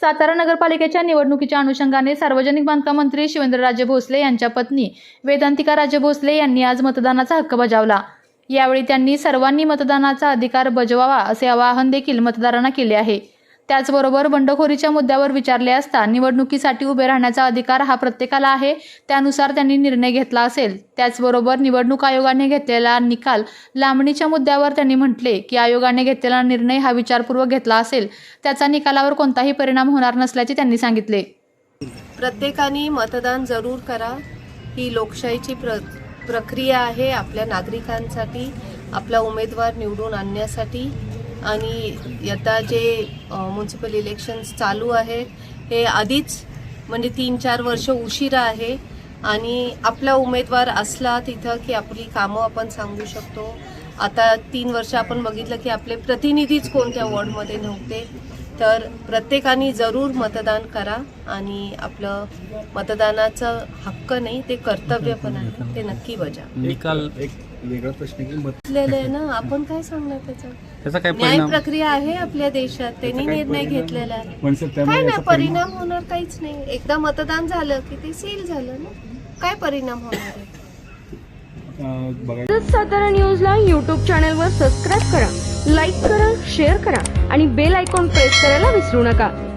सातारा नगरपालिकेच्या निवडणुकीच्या अनुषंगाने सार्वजनिक बांधकाम मंत्री शिवेंद्रराजे भोसले यांच्या पत्नी वेदांतिका राजे भोसले यांनी आज मतदानाचा हक्क बजावला. यावेळी त्यांनी सर्वांनी मतदानाचा अधिकार बजवावा असे आवाहन देखील मतदारांना केले आहे. त्याचबरोबर बंडखोरीच्या मुद्द्यावर विचारले असता निवडणुकीसाठी उभे राहण्याचा अधिकार हा प्रत्येकाला आहे त्यानुसार त्यांनी निर्णय घेतला असेल. त्याचबरोबर निवडणूक आयोगाने घेतलेला निकाल लांबणीच्या मुद्द्यावर त्यांनी म्हटले की आयोगाने घेतलेला निर्णय हा विचारपूर्वक घेतला असेल. त्याचा निकालावर कोणताही परिणाम होणार नसल्याचे त्यांनी सांगितले. प्रत्येकाने मतदान जरूर करा. ही लोकशाहीची प्र प्रक्रिया आहे आपल्या नागरिकांसाठी आपला उमेदवार निवडून आणण्यासाठी. आणि आता जे म्युन्सिपल इलेक्शन्स चालू आहेत हे आधीच म्हणजे तीन चार वर्ष उशिरा आहे. आणि आपला उमेदवार असला तिथं की आपली कामं आपण सांगू शकतो. आता तीन वर्ष आपण बघितलं की आपले प्रतिनिधीच कोणत्या वॉर्डमध्ये नव्हते. तर प्रत्येकाने जरूर मतदान करा आणि आपलं मतदानाचं हक्क नाही ते कर्तव्य पण आहे. ते नक्की बजा. निकाल एक वेगळा प्रश्न घेतलेलं आहे ना आपण काय सांगणार त्याचा? त्याचा काय न्याय परिणाम? प्रक्रिया आहे आपल्या देशात. त्यांनी काय निर्णय परिणाम? घेतलेला आहे. काय याचा परिणाम होणार काहीच नाही. एकदा मतदान झालं की ते सील झालं ना? काय परिणाम होणार आहे? सातारा न्यूजला यूट्यूब चॅनलवर सबस्क्राईब करा लाईक करा शेअर करा आणि बेल आयकॉन प्रेस करायला विसरू नका.